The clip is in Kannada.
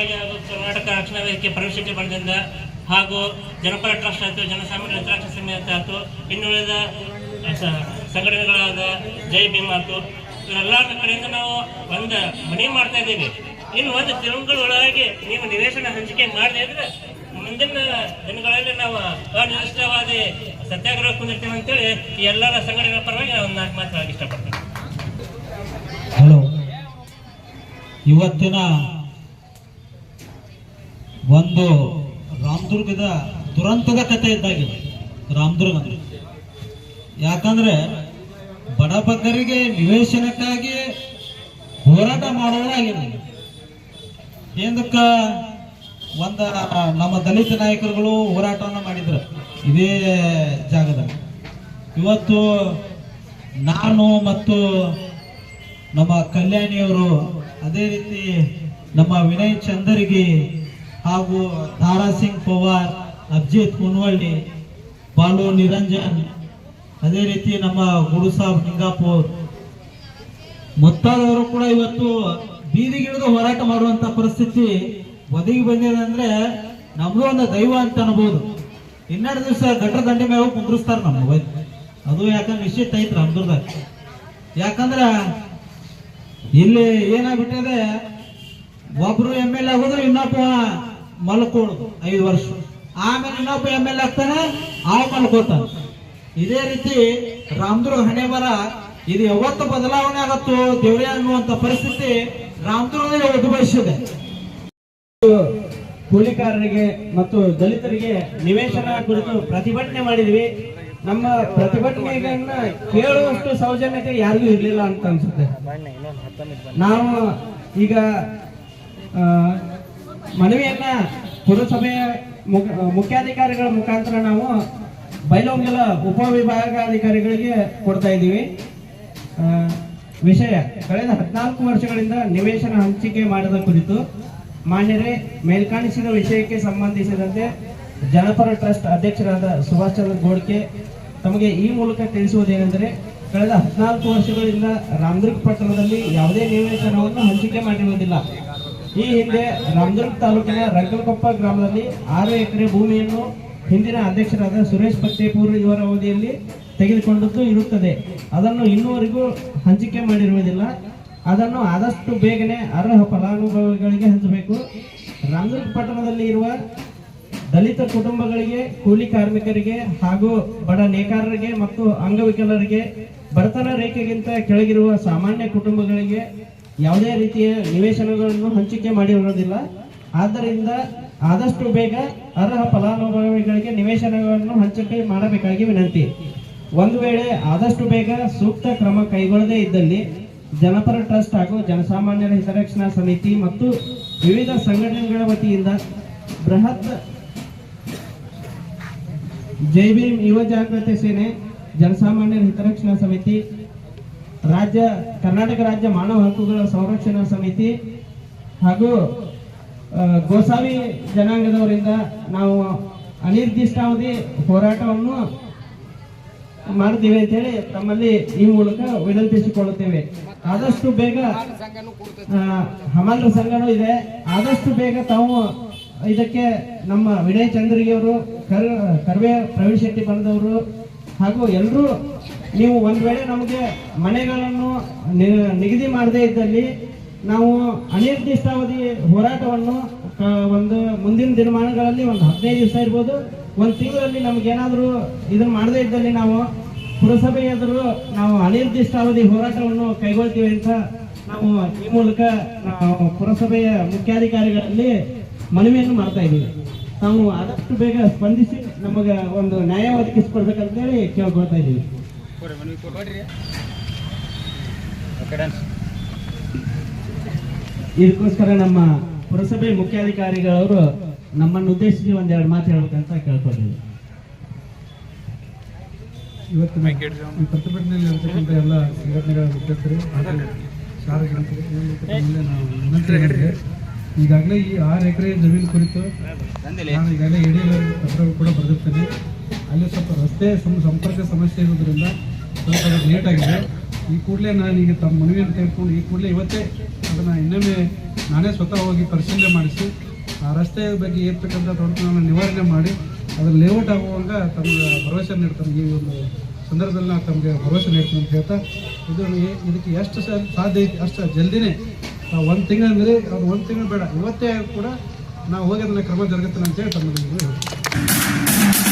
ಪರವಾಗಿ ಹಾಗೂ ಕರ್ನಾಟಕ ರಕ್ಷಣಾ ವೇದಿಕೆ ಪರಿಶಿಷ್ಟ ಬಣದಿಂದ ಹಾಗೂ ಜನಪರ ಟ್ರಸ್ಟ್ ಆಯಿತು, ಜನಸಾಮಾನ್ಯ ಹಿತರಕ್ಷಣಾ ಸಮಿತಿ ಆಯಿತು, ಇನ್ನುಳಿದ ಸಂಘಟನೆಗಳಾದ ಜೈ ಭೀಮ್ ಆಯಿತು. ಇವರೆಲ್ಲ ಕಡೆಯಿಂದ ನಾವು ಒಂದು ಮನೆ ಮಾಡ್ತಾ ಇದ್ದೀವಿ. ಇನ್ನು ಒಂದು ತಿಂಗಳೊಳಗೆ ನೀವು ನಿವೇಶನ ಹಂಚಿಕೆ ಮಾಡದೇ ಇದ್ರೆ ಮುಂದಿನ ದಿನಗಳಲ್ಲಿ ನಾವು ಅನಿರ್ದಿಷ್ಟವಾದಿ ಸತ್ಯಾಗ್ರಹ ಕುಂದಿರ್ತೀವಿ ಅಂತೇಳಿ ಈ ಎಲ್ಲರ ಸಂಘಟನೆಗಳ ಪರವಾಗಿ ನಾವು ನಾಲ್ಕು ಮಾತ್ರ ಇಷ್ಟಪಡ್ತೇವೆ. ಹಲೋ. ಇವತ್ತಿನ ಒಂದು ರಾಮದುರ್ಗದ ದುರಂತದ ಕಥೆ ಇದ್ದಾಗಿದೆ. ರಾಮದುರ್ಗ ಅಂದ್ರೆ ಯಾಕಂದ್ರೆ ಬಡಬಗ್ಗರಿಗೆ ನಿವೇಶನಕ್ಕಾಗಿ ಹೋರಾಟ ಮಾಡೋದಾಗಿದೆ ಏನಕ್ಕ? ಒಂದ ನಮ್ಮ ದಲಿತ ನಾಯಕರುಗಳು ಹೋರಾಟವನ್ನು ಮಾಡಿದ್ರು. ಇದೇ ಜಾಗದಲ್ಲಿ. ಇವತ್ತು ನಾನು ಮತ್ತು ನಮ್ಮ ಕಲ್ಯಾಣಿಯವರು ಅದೇ ರೀತಿ ನಮ್ಮ ವಿನಯ್ ಚಂದರ್ಗಿ ಹಾಗೂ ತಾರಾ ಸಿಂಗ್ ಪವಾರ್ ಅಭಿಜಿತ್ ಕುನ್ವಳ್ಳಿ ಬಾಲು ನಿರಂಜನ್, ಅದೇ ರೀತಿ ನಮ್ಮ ಗುರು ಸಾಬ್ ನಿಂಗಾಪುರ್ ಮೊತ್ತಾದವರು ಕೂಡ ಇವತ್ತು ಬೀದಿಗಿಳಿದು ಹೋರಾಟ ಮಾಡುವಂತ ಪರಿಸ್ಥಿತಿ ಒದಗಿ ಬಂದಿದೆ ಅಂದ್ರೆ ನಮ್ದು ಒಂದು ದೈವ ಅಂತ ಅನ್ಬೋದು. ಇನ್ನೆರಡು ದಿವಸ ಗಟ್ಟರ ದಂಡೆ ಮೇಲೆ ಕುಂದ್ರಿಸ್ತಾರೆ ನಮ್ಮ ಅದು ಯಾಕಂದ್ರೆ ನಿಶ್ಚಿತ ಐತ್ರಿ ನಮ್ದುರ್ದಾಗ. ಯಾಕಂದ್ರ ಇಲ್ಲಿ ಏನಾಗ್ಬಿಟ್ಟಿದೆ, ಒಬ್ರು ಎಂ ಎಲ್ ಎ ಆಗೋದ್ರೆ ಇನ್ನೊಬ್ಬ ಮಲ್ಕೊಳ್ಳೋದು ಐದು ವರ್ಷ. ಆಮೇಲೆ ಇನ್ನೊಬ್ಬ ಎಂ ಎಲ್ ಆಗ್ತಾನೆ ಆ ಮಲ್ಕೋತಾನೆ ಇದೇ ರೀತಿ ರಾಮದುರ್ಗ ಹಣೆ ಬರ ಇದು ಯಾವತ್ತು ಬದಲಾವಣೆ ಆಗತ್ತೋ ದೇವ್ರೆ ಅನ್ನುವಂತ ಪರಿಸ್ಥಿತಿ ರಾಮದುರ್ಗದಲ್ಲಿ ಉದ್ಭವಿಸಿದೆ. ಕೂಲಿಕಾರರಿಗೆ ಮತ್ತು ದಲಿತರಿಗೆ ನಿವೇಶನ ಕುರಿತು ಪ್ರತಿಭಟನೆ ಮಾಡಿದ್ವಿ. ನಮ್ಮ ಪ್ರತಿಭಟನೆಗಳನ್ನ ಕೇಳುವಷ್ಟು ಸೌಜನ್ಯತೆ ಯಾರಿಗೂ ಇರಲಿಲ್ಲ ಅಂತ ಅನ್ಸುತ್ತೆ. ನಾವು ಈಗ ಮನವಿಯನ್ನ ಪುರಸಭೆಯ ಮುಖ- ಮುಖ್ಯಾಧಿಕಾರಿಗಳ ಮುಖಾಂತರ ನಾವು ಬೈಲೊಂಗಲ ಉಪವಿಭಾಗಾಧಿಕಾರಿಗಳಿಗೆ ಕೊಡ್ತಾ ಇದ್ದೀವಿ. ವಿಷಯ, ಕಳೆದ ಹದಿನಾಲ್ಕು ವರ್ಷಗಳಿಂದ ನಿವೇಶನ ಹಂಚಿಕೆ ಮಾಡಿದ ಕುರಿತು ಮಾನ್ಯರೇ, ಮೇಲ್ಕಾಣಿಸಿದ ವಿಷಯಕ್ಕೆ ಸಂಬಂಧಿಸಿದಂತೆ ಜನಪರ ಟ್ರಸ್ಟ್ ಅಧ್ಯಕ್ಷರಾದ ಸುಭಾಷ್ ಚಂದ್ರ ಗೋಡ್ಕೆ ತಮಗೆ ಈ ಮೂಲಕ ತಿಳಿಸುವುದೇನೆಂದರೆ, ಕಳೆದ ಹದಿನಾಲ್ಕು ವರ್ಷಗಳಿಂದ ರಾಮದುರ್ಗ ಪಟ್ಟಣದಲ್ಲಿ ಯಾವುದೇ ನಿವೇಶನವನ್ನು ಹಂಚಿಕೆ ಮಾಡಿರುವುದಿಲ್ಲ. ಈ ಹಿಂದೆ ರಾಮದುರ್ಗ ತಾಲೂಕಿನ ರಂಗಲಕೊಪ್ಪ ಗ್ರಾಮದಲ್ಲಿ ಆರು ಎಕರೆ ಭೂಮಿಯನ್ನು ಹಿಂದಿನ ಅಧ್ಯಕ್ಷರಾದ ಸುರೇಶ್ ಪತ್ತೇಪೂರ್ ಇವರ ಅವಧಿಯಲ್ಲಿ ತೆಗೆದುಕೊಂಡದ್ದು ಇರುತ್ತದೆ. ಅದನ್ನು ಇನ್ನುವರೆಗೂ ಹಂಚಿಕೆ ಮಾಡಿರುವುದಿಲ್ಲ. ಅದನ್ನು ಆದಷ್ಟು ಬೇಗನೆ ಅರ್ಹ ಫಲಾನುಭವಿಗಳಿಗೆ ಹಂಚಬೇಕು. ರಾಮದುರ್ಗ ಪಟ್ಟಣದಲ್ಲಿ ಇರುವ ದಲಿತ ಕುಟುಂಬಗಳಿಗೆ, ಕೂಲಿ ಕಾರ್ಮಿಕರಿಗೆ ಹಾಗೂ ಬಡ ನೇಕಾರರಿಗೆ ಮತ್ತು ಅಂಗವಿಕಲರಿಗೆ ಬಡತನ ರೇಖೆಗಿಂತ ಕೆಳಗಿರುವ ಸಾಮಾನ್ಯ ಕುಟುಂಬಗಳಿಗೆ ಯಾವುದೇ ರೀತಿಯ ನಿವೇಶನಗಳನ್ನು ಹಂಚಿಕೆ ಮಾಡಿರುವುದಿಲ್ಲ ಆದ್ದರಿಂದ ಆದಷ್ಟು ಬೇಗ ಅರ್ಹ ಫಲಾನುಭವಿಗಳಿಗೆ ನಿವೇಶನಗಳನ್ನು ಹಂಚಿಕೆ ಮಾಡಬೇಕಾಗಿ ವಿನಂತಿ. ಒಂದು ವೇಳೆ ಆದಷ್ಟು ಬೇಗ ಸೂಕ್ತ ಕ್ರಮ ಕೈಗೊಳ್ಳದೇ ಇದ್ದಲ್ಲಿ ಜನಪರ ಟ್ರಸ್ಟ್ ಹಾಗೂ ಜನಸಾಮಾನ್ಯರ ಹಿತರಕ್ಷಣಾ ಸಮಿತಿ ಮತ್ತು ವಿವಿಧ ಸಂಘಟನೆಗಳ ವತಿಯಿಂದ ಬೃಹತ್ ಜೈ ಭೀಮ್ ಯುವ ಜಾಗೃತಿ ಸೇನೆ, ಜನಸಾಮಾನ್ಯರ ಹಿತರಕ್ಷಣಾ ಸಮಿತಿ ರಾಜ್ಯ, ಕರ್ನಾಟಕ ರಾಜ್ಯ ಮಾನವ ಹಕ್ಕುಗಳ ಸಂರಕ್ಷಣಾ ಸಮಿತಿ ಹಾಗೂ ಗೋಸಾವಿ ಜನಾಂಗದವರಿಂದ ನಾವು ಅನಿರ್ದಿಷ್ಟಾವಧಿ ಹೋರಾಟವನ್ನು ಮಾಡ್ತೀವಿ ಅಂತೇಳಿ ತಮ್ಮಲ್ಲಿ ಈ ಮೂಲಕ ವಿನಂತಿಸಿಕೊಳ್ಳುತ್ತೇವೆ. ಆದಷ್ಟು ಬೇಗ ಹಮಾಲರ ಸಂಘನೂ ಇದೆ. ಆದಷ್ಟು ಬೇಗ ತಾವು ಇದಕ್ಕೆ ನಮ್ಮ ವಿನಯ್ ಚಂದ್ರಿಗೆ ಅವರು ಕರ್, ಕರ್ವೆ ಪ್ರವೀಣ್ ಶೆಟ್ಟಿ ಬಂದವರು ಹಾಗೂ ಎಲ್ಲರೂ ನೀವು ಒಂದು ವೇಳೆ ನಮಗೆ ಮನೆಗಳನ್ನು ನಿಗದಿ ಮಾಡದೇ ಇದ್ದಲ್ಲಿ ನಾವು ಅನಿರ್ದಿಷ್ಟಾವಧಿ ಹೋರಾಟವನ್ನು ಒಂದು ಮುಂದಿನ ದಿನಮಾನಗಳಲ್ಲಿ ಒಂದು ಹದಿನೈದು ದಿವಸ ಇರ್ಬೋದು, ಒಂದು ತಿಂಗಳಲ್ಲಿ ನಮಗೇನಾದರೂ ಇದನ್ನ ಮಾಡದೇ ಇದ್ದಲ್ಲಿ ನಾವು ಪುರಸಭೆ ಎದುರು ನಾವು ಅನಿರ್ದಿಷ್ಟಾವಧಿ ಹೋರಾಟವನ್ನು ಕೈಗೊಳ್ತೀವಿ ಅಂತ ನಾವು ಈ ಮೂಲಕ ನಾವು ಪುರಸಭೆಯ ಮುಖ್ಯಾಧಿಕಾರಿಗಳಲ್ಲಿ ಮನವಿಯನ್ನು ಮಾಡ್ತಾ ಇದ್ದೀವಿ. ತಾವು ಆದಷ್ಟು ಬೇಗ ಸ್ಪಂದಿಸಿ ನಮಗೆ ಒಂದು ನ್ಯಾಯ ಒದಗಿಸ್ಕೊಡ್ಬೇಕಂತೇಳಿ ಕೇಳ್ಕೊಳ್ತಾ ಇದ್ದೀವಿ. ಇದಕ್ಕೋಸ್ಕರ ನಮ್ಮ ಪುರಸಭೆ ಮುಖ್ಯಾಧಿಕಾರಿಗಳವರು ನಮ್ಮನ್ನು ಉದ್ದೇಶಿಸಿ ಒಂದೆರಡು ಮಾತು ಹೇಳ್ಬೇಕಂತ ಕೇಳ್ಕೊಂಡಿದ್ದೀವಿ ಇವತ್ತು ಈ ಪ್ರತಿಭಟನೆಯಲ್ಲಿ ಇರತಕ್ಕಂಥ ಎಲ್ಲ ಸಂಘಟನೆಗಳ ಮುಖ್ಯಸ್ಥರು ಸಾರ್ವಜನಿಕರು ಈ ಮೂಲಕ ಮುಂದೆ ನಾವು ವಿನಂತಿ ಮಾಡಿದ್ರೆ ಈಗಾಗಲೇ ಈ ಆರು ಎಕರೆ ಜಮೀನು ಕುರಿತು ನಾನು ಈಗಾಗಲೇ ಯಡಿಯೂರು ಪತ್ರ ಕೂಡ ಬರೆದಿರ್ತೇನೆ. ಅಲ್ಲಿ ಸ್ವಲ್ಪ ರಸ್ತೆ ಸಂ- ಸಂಪರ್ಕ ಸಮಸ್ಯೆ ಇರೋದ್ರಿಂದ ಸ್ವಲ್ಪ ಲೇಟ್ ಆಗಿದೆ. ಈ ಕೂಡಲೇ ನಾನು ಈಗ ತಮ್ಮ ಮನವಿಯನ್ನು ತೆಗೆದುಕೊಂಡು ಈ ಕೂಡಲೇ ಇವತ್ತೇ ಅದನ್ನು ಇನ್ನೊಮ್ಮೆ ನಾನೇ ಸ್ವತಃ ಹೋಗಿ ಪರಿಶೀಲನೆ ಮಾಡಿಸಿ, ಆ ರಸ್ತೆ ಬಗ್ಗೆ ಇರ್ತಕ್ಕಂಥ ತೊಡಕನ್ನು ನಿವಾರಣೆ ಮಾಡಿ ಅದರ ಲೇಔಟ್ ಆಗುವಾಗ ತಮಗೆ ಭರವಸೆ ನೀಡ್ತಾನೆ ಈ ಒಂದು ಸಂದರ್ಭದಲ್ಲಿ ನಾನು ತಮಗೆ ಭರವಸೆ ನೀಡ್ತೀನಿ ಅಂತ ಹೇಳ್ತಾ, ಇದು ಇದಕ್ಕೆ ಎಷ್ಟು ಸರ್ ಸಾಧ್ಯ ಐತಿ, ಅಷ್ಟು ಜಲ್ದಿನೇ ಒಂದು ತಿಂಗಳು ಅಂದರೆ ಅದು ಒಂದು ತಿಂಗಳು ಬೇಡ, ಇವತ್ತೇ ಕೂಡ ನಾವು ಹೋಗಿ ಅದನ್ನು ಕ್ರಮ ಜರುಗುತ್ತೆ ಅಂತೇಳಿ ತಮ್ಮ ಹೇಳ್ತೀನಿ